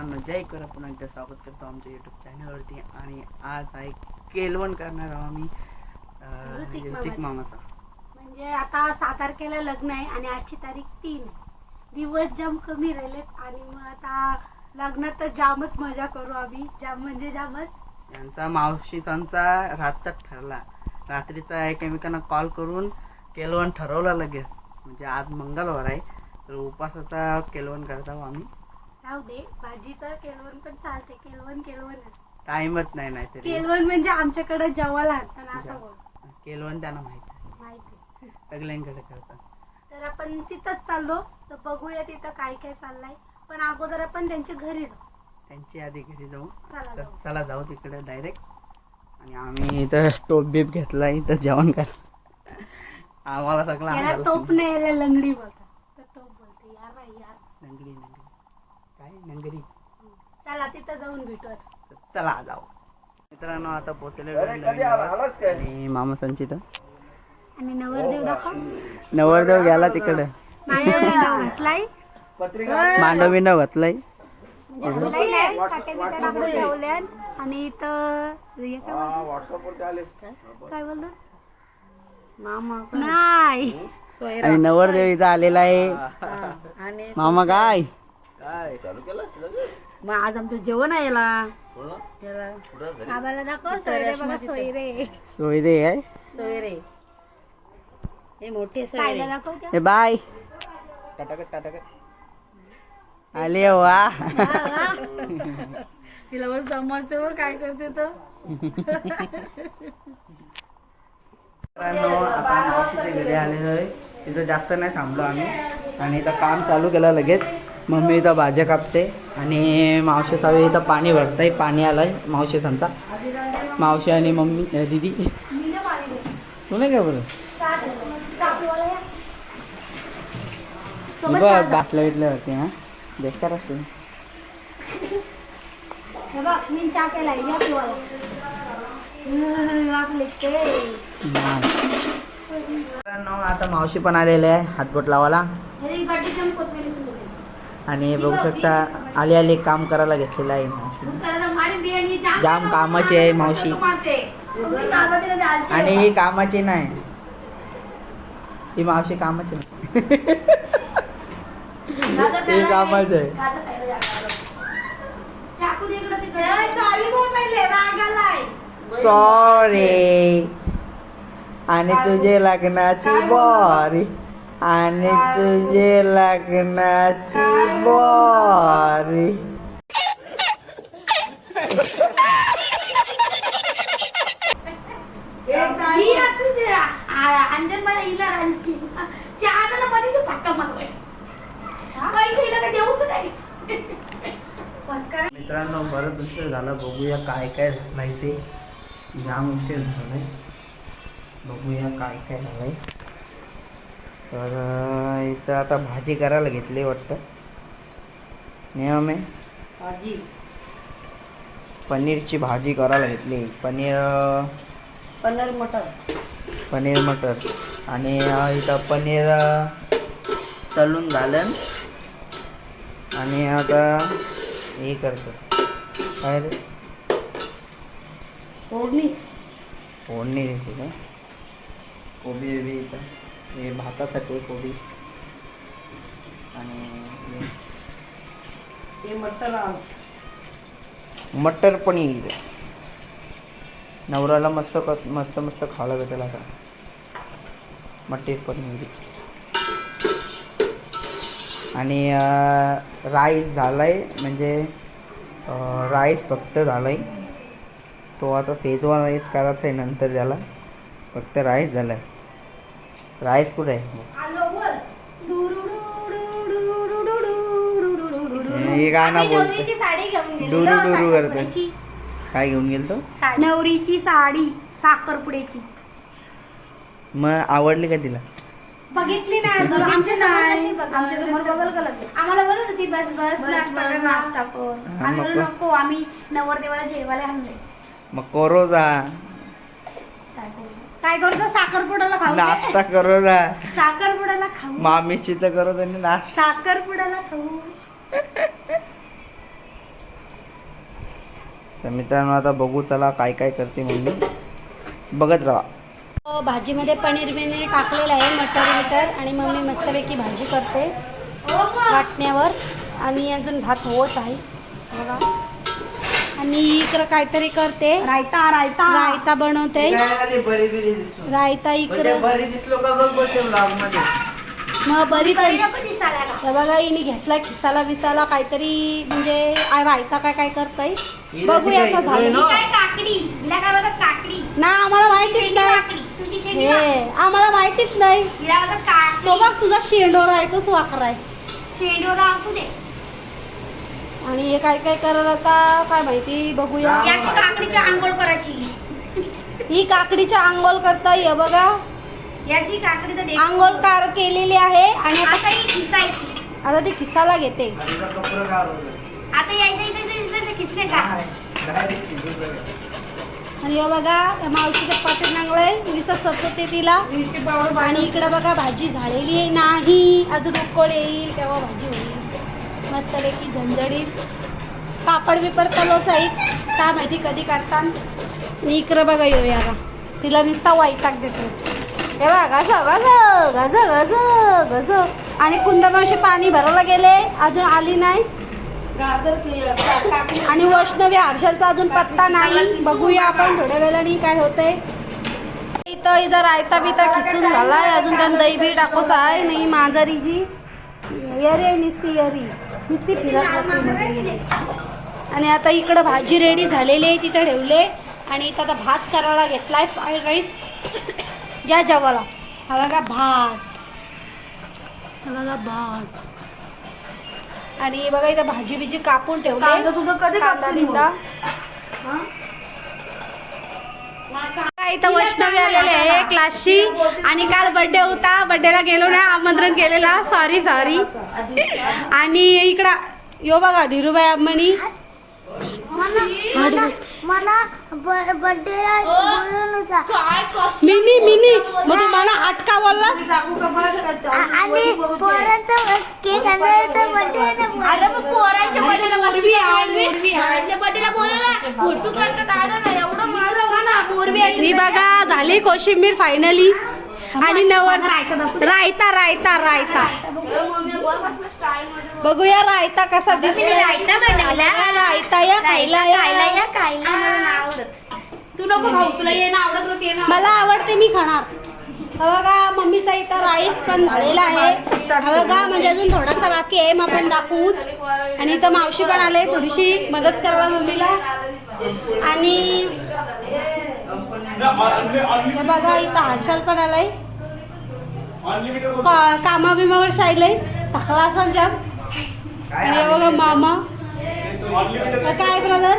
मित्रांनो जय करा. पुन्हा एकदा स्वागत करतो आमच्या युट्यूब चॅनलवरती आणि आज आहे केलवण करणार आहोत आम्ही. ऋतिक ऋतिक मामाचं. म्हणजे आता सात तारखेला लग्न आहे आणि आजची तारीख तीन आहे. दिवस जाम कमी राहिलेत आणि मग आता लग्नात तर जामच मजा करू आम्ही. जाम म्हणजे जामच. यांचा मावशीसांचा रातचा ठरला. रात्रीचा एकमेकांना कॉल करून केलवण ठरवलं लगेच. म्हणजे आज मंगळवार आहे. तर उपासाचा केलवण करत आहोत आम्ही. राहू दे भाजीचं केलवण पण चालते केलवण केलवणच टाइमच नाही नाहीतरी केलवण म्हणजे आमच्याकडे जेवायला आणतात असं बोल केलवण त्यांना माहिती आहे. माहिती सगळ्यांकडे करतात. तर आपण तिथंच चाललो तर बघूया तिथं काय काय चाललंय. पण अगोदर आपण त्यांच्या घरी जाऊ. त्यांची आधी घरी जाऊ. चला तर जाऊ. चला जाऊ तिकडे डायरेक्ट आणि आम्ही इथं टोप बीप घेतला इथं जेवण कर आम्हाला सगळं याला टोप नाही याला लंगडी बोलतात तर टोप बोलते यार बाई यार नंगरी नंगरी नंगरी चला तिथं जाऊन भेटू आता. तर चला जाऊ. मित्रांनो आता पोचले आणि मामा संचित आणि नवरदेव दाखव. नवरदेव गेला तिकडे. माझ्या घातलाय. मांडव बिंडव घातलाय. म्हणजे आणि इथं हे काय बोलतात? काय? बोलतो? मामा नाही. आणि नवरदेव इथं आलेला आहे. मामा काय? मग आज आमचं जेवण आहे याला. आम्हाला दाखव सोयरे बघा सोयरे. सोयरे आहे? सोयरे. हे मोठे सोयरे. दाखव हे बाय. आले वा तिला बस समजते बघ काय करते तर मित्रांनो आता मावशीच्या घरी आलेलो आहे. तिथं जास्त नाही थांबलो आम्ही. आणि इथं काम चालू केलं लगेच. मम्मी इथं भाज्या कापते आणि मावशी सावे इथं पाणी भरताय पाणी आलंय मावशी सांगता मावशी आणि मम्मी दीदी. तू नाही काय बोलत? बघ बाटल्या बिटल्या होते हा? बेकार असेल आता मावशी पण आलेले आहे हातबोट लावायला. आणि बघू शकता आले आले काम करायला घेतलेलं आहे मावशीने जाम कामाची आहे मावशी. आणि ही कामाची नाही. ही मावशी कामाची नाही. हे कामाचं आहे. सॉरी आणि तुझे लग्नाची बॉरी. आणि तुझे लग्नाची बॉरी. अंजन मला हिला रांजकी चहा मध्येच फटका मारतोय. पैसे हिला काय देऊच नाही. फटका मित्रांनो बरंच उशीर झाला. बघूया काय काय झालंय ते. जाम उशीर झालाय. बघूया काय काय झालंय. तर इथं आता भाजी करायला घेतली वाटतं. नियम आहे. भाजी. पनीरची भाजी करायला घेतली. पनीर पनीर मटर. पनीर मटर. आणि इथं पनीर तळून झालं आणि आता हे करतो. काय रे? फोडणी. फोडणी देते का? कोबी बिबी इथं. हे भातासाठी आहे कोबी. आणि हे मटर मटर पनीर. नवऱ्याला मस्त कस मस्त मस्त खायला भेटेल आता. मटर पनीर. आणि राईस झालाय म्हणजे राईस फक्त झालाय. तो आता शेजवान राईस करायचा आहे नंतर त्याला फक्त राईस झालाय. राईस कुठे हे साडी डुरू डुरू काय घेऊन गेलतो नवरीची साडी साखरपुड्याची मग आवडली का तिला बघितली नाही अजून आमच्यासमोर आमच्यासमोर बघल का आम्हाला बोलत होती बस बस नाश्ता कर नाश्ता कर आम्ही बोललो, नको आम्ही नवरदेवाला जेवायला आणले मग करो जा काय करतो? साखरपुड्याला खाऊ. नाश्ता करो जा साखरपुड्याला खाऊ. मामीची तर करो त्यांनी नाश्ता. साखरपुड्याला खाऊ. तर मित्रांनो आता बघू चला काय काय करते मम्मी. बघत राहा. भाजीमध्ये पनीर बिनीर टाकलेलं आहे मटर बिटर आणि मम्मी मस्तपैकी भाजी करते. वाटण्यावर. आणि अजून भात होत आहे. बघा. आणि इकडं काहीतरी करते. रायता रायता. रायता बनवते. बरी बिरी दिसतो रायता इकडं. बरी दिसलो का बघ बघते ब्लॉगमध्ये मग बरी पण तर बघा हिने घेतला खिसाला बिसाला काहीतरी म्हणजे रायता काय काय करताय? बघूया आता झालं. काकडी? हिला काय बोलतात काकडी? ना आम्हाला माहितीच नाही. काकडी तुझी शेंडी हे आम्हाला माहितीच नाही. तो बघ तुझा शेंडोरा आहे तोच वाकरा आहे. शेंडोरा असू दे. आणि हे काय काय करत आता काय माहिती बघूया. याची काकडीची आंघोळ करायची. ही काकडीच्या आंघोळ करता ये बघा. याची काकडीचं डेक आंघोळ कार केलेली आहे आणि आता आता ही खिसायची. आता ती खिसाला घेते. कपडं काढून आता यायचं इथे इथे इथे इथे खिसले का? आणि हे बघा या मावशीच्या पाठीत नांगळे विसर सपवते तिला. आणि इकडे बघा भाजी झालेली नाही. अजून उकळ येईल तेव्हा भाजी होईल. मस्तपैकी झंझडीत पापड बिपड चालूच आहे काय माहिती कधी करतात इकडं बघा यो याला. तिला नुसता वाईटाक देते हे बघा घस घस घस घस आणि कुंदमावशी पाणी भरायला गेले. अजून आली नाही. आणि वैष्णवी हर्षलचा अजून पत्ता नाही. बघूया आपण थोड्या वेळाने काय होतंय. इथं इथं रायता बिता खिचून झालाय. अजून त्यात दही बी टाकत आहे. नाही मांजरीची. यरी आहे नुसती यरी. नुसती फिरत राहते. आणि आता इकडं भाजी रेडी झालेली आहे तिथं ठेवले. आणि इथं आता भात करायला घेतलाय फ्राईड राईस या जेवायला. हा बघा भात. हा बघा भात. आणि बघा इथं भाजी बिजी कापून ठेवले. तुझं कधी कापून इथं वैष्णवी आलेले आहे क्लासची. आणि काल बर्थडे होता बर्थडेला गेलो ना आमंत्रण केलेला. सॉरी सॉरी आणि इकडं यो बघा धीरूबाई अम्मणी मला बर्थडे बोलून होता. मिनी मिनी मग बोललास? केक आणायचा बर्थडे अरे मग पोरांच्या बर्थडेला एवढं मारवा ना मोरवी ही बघा झाली कोशिंबीर फायनली आणि नवन रायता रायता रायता बघूया रायता कसा दिसतोय. रायता. रायता या खायला या तू नको खाऊ तुला ये ना आवडत मला आवडते मी खाणार. बघा मम्मीचा इथं राईस पण झालेला आहे. हा बघा म्हणजे अजून थोडासा बाकी आहे मग आपण दाखवूच. आणि इथं मावशी पण आले थोडीशी मदत करायला मम्मीला. आणि हे बघा इथं हर्षल पण आलाय. का- कामा बिमावर शायलय. टाकला असाल जाम. हे बघा मामा. काय ब्रदर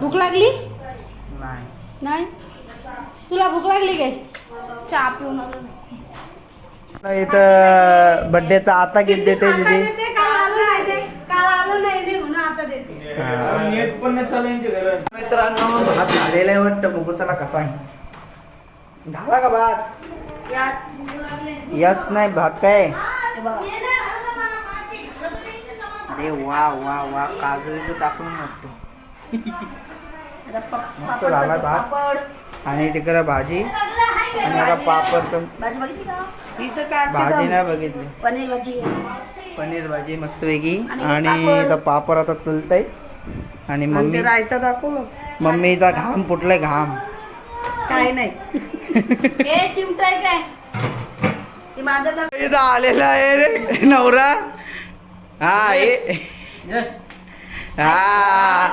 भूक लागली? नाही. नाही? तुला भूक लागली काय? चहा पिऊन आलो. इथं बड्डेचा आता गिफ्ट देते दीदी. मित्रांनो भात झालेला आहे वाटतं बघू चला कसा आहे. झाला का भात? यस नाही भात काय? अरे वा वा वा काजू बिजू टाकून वाटतो मस्त झाला भात. आणि तिकडे भाजी. आणि आता पापड तर भाजी बघितली का? इथं काय भाजी नाही बघितली. पनीर भाजी पनीर भाजी मस्त वेगळी. आणि आणि पापड. आता तलतय. आणि मम्मी रायता दाखव मम्मीचा घाम फुटलाय घाम. काय नाही. हे चिमटाय काय? ती माझा आलेला आहे रे नवरा. हा ये. हा.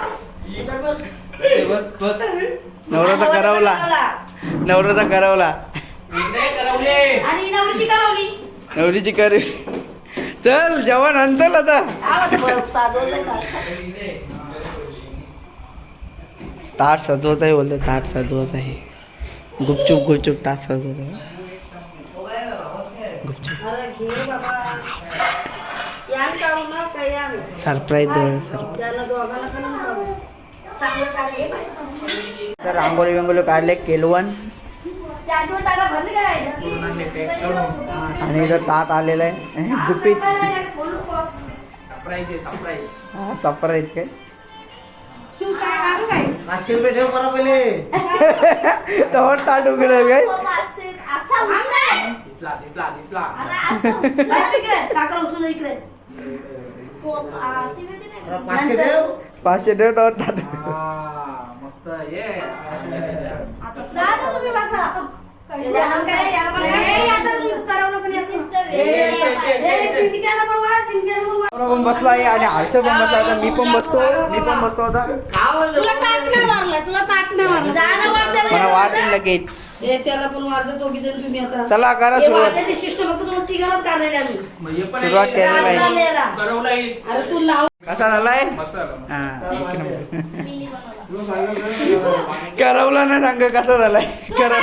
नवराचा करवला. नवराचा करवला. आणि नवरीची करवली. नवरीची कर. चल जेवण आणचल आता. ताट सजवत आहे बोलतो ताट सजवत आहे गुपचूप गुपचूप ताट सजवत आहे गुपचूप. सरप्राईज तर रांगोळी बिंगोली काढले केलवन. आणि इथं तात आलेलं आहे. गुपित. सरप्राईज काय? पाचशे रुपये ठेव बरं पहिले तेव्हा ताट उघडेल काय. दिसला दिसला दिसला? पाचशे ठेव पाचशे ठेव तेव्हा ताट हा, मस्त ये जा आता तुम्ही बसा पण वर, चिंटिक्याला पण वर. पण बसला आहे आणि हर्ष पण बसला होता मी पण बसतो मी पण बसतो होता तुला ताट नाही मारला तुला ताट नाही मारला. मला वाटेल लगेच ए, त्याला पण मारतो दोघी जण तुम्ही आता चला करा सुरुवात काढलेली आम्ही सुरुवात. केलेलं आहे. राजमालेला. करवला येईल अरे तू लाव कसा झालाय. हा. करवला ना सांग कसा झालाय करव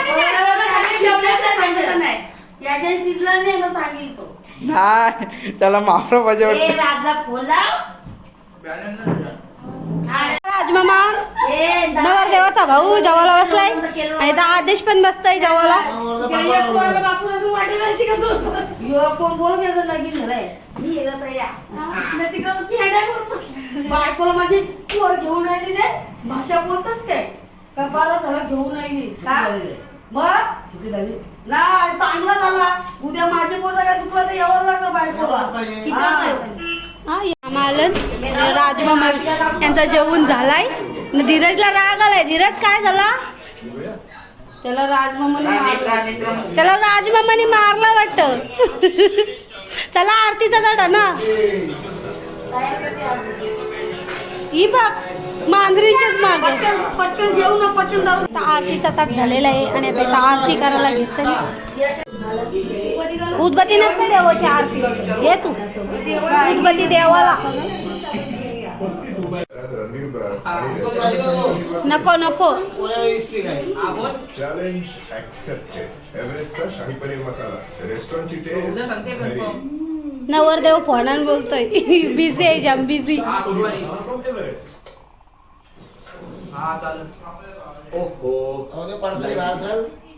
याच्या शिजला नाही मग सांगेल तो नाही त्याला मारलं पाहिजे ए, वाटतं. नाही तुझ्या. राजमामा ए, दा- नवरदेवाचा भाऊ जेवायला बसलाय. आणि तर आदेश पण बसताय जेवायला कोण बोल गेलं लगीन झालंय? मी येत आता या बायकोला माझी पोर घेऊन आली नाही भाषा बोलतच काय? का बरं झालं घेऊन आली? का? मग? नाही चांगला झाला. उद्या माझे पोरं काय दुखलं तर यावं लागलं बायकोला मालन राजमामा यांचा जेवण झालाय. न धीरजला राग आलाय. धीरज काय झाला? त्याला राजमामाने मारलं. त्याला राजमामाने मारला वाटत. चला आरतीचा धडा ना. ही बघ. मांजरीच्याच माग. पटकन पटकन घेऊ ना पटकन जाऊ. आरतीचा ताट झालेला आहे आणि आता इथं आरती करायला घेतली. उदबत्ती नसते देवाची आरती. घे तू. उदबत्ती देवाला. नको नको. हा, बोल. चॅलेंज ऍक्सेप्टेड एव्हरेस्टचा शाही पनीर मसाला. रेस्टॉरंटची उद्या टेस्ट सांगते confirm. नवरदेव फोनान बोलतोय. बिझी आहे जाम बिझी हा.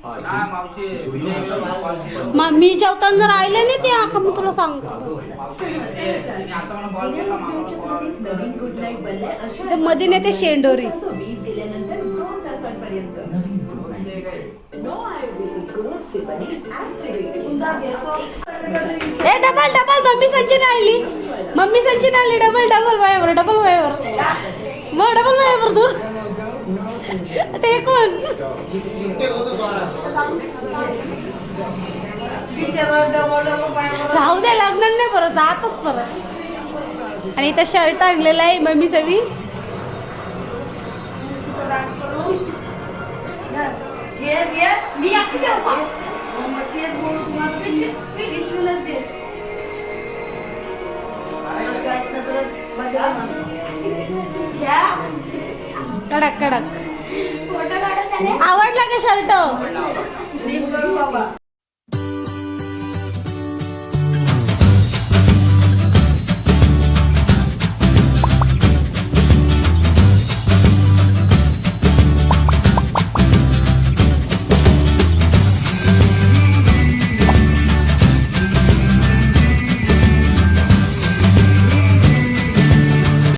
नाही, मावशी. मी जेवताना जर राहिले नाही ते आका मग तुला सांगतो. ए, तिने आता मला call केला, मामाला call. ते मध्ये नेते शेंडोरी. ए डबल डबल मम्मी सचिन आली मम्मी सचिन आली डबल डबल वायावर डबल वायावर मग डबल वायावर तू? ते कोण? राहू दे लग्न नाही परत जातच परत. आणि इथं शर्ट आणलेला आहे मम्मी सवी मी कडक कडक. आवडला का शर्ट?